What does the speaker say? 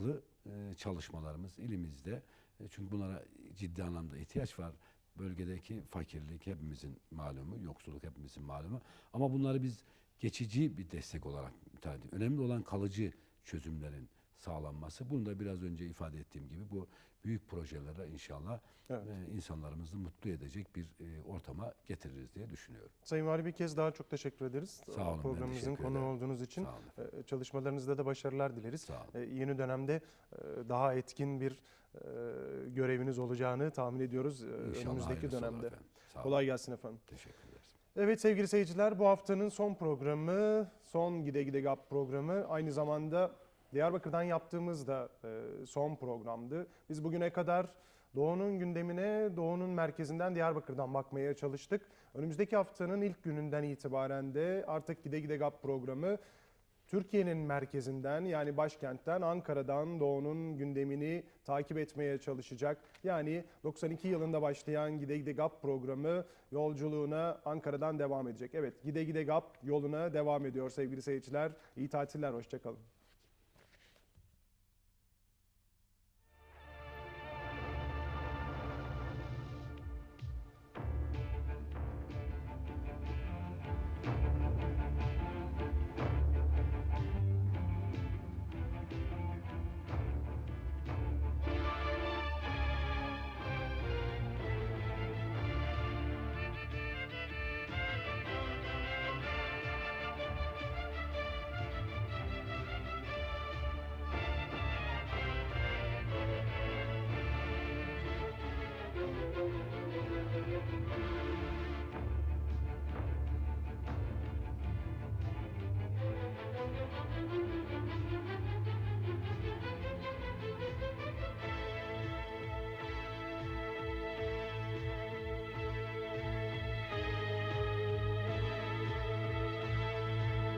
odaklı e, çalışmalarımız ilimizde. E, çünkü bunlara ciddi anlamda ihtiyaç var. Bölgedeki fakirlik hepimizin malumu, yoksulluk hepimizin malumu. Ama bunları biz geçici bir destek olarak müteahhit. Önemli olan kalıcı çözümlerin sağlanması. Bunu da biraz önce ifade ettiğim gibi bu büyük projelere inşallah Evet. e, insanlarımızı mutlu edecek bir e, ortama getiririz diye düşünüyorum. Sayın Vali bir kez daha çok teşekkür ederiz. Sağ olun, Programımızın konu ederim. olduğunuz için. Ee, Çalışmalarınızda da başarılar dileriz. Sağ olun. Yeni dönemde e, daha etkin bir e, göreviniz olacağını tahmin ediyoruz e, önümüzdeki dönemde. Kolay gelsin efendim. Teşekkür ederiz. Evet sevgili seyirciler bu haftanın son programı, son Gide Gide Gap programı. Aynı zamanda Diyarbakır'dan yaptığımız da e, son programdı. Biz bugüne kadar Doğu'nun gündemine, Doğu'nun merkezinden Diyarbakır'dan bakmaya çalıştık. Önümüzdeki haftanın ilk gününden itibaren de artık Gide Gide Gap programı Türkiye'nin merkezinden yani başkentten Ankara'dan Doğu'nun gündemini takip etmeye çalışacak. Yani 92 yılında başlayan Gide Gide Gap programı yolculuğuna Ankara'dan devam edecek. Evet Gide Gide Gap yoluna devam ediyor sevgili seyirciler. İyi tatiller, hoşçakalın.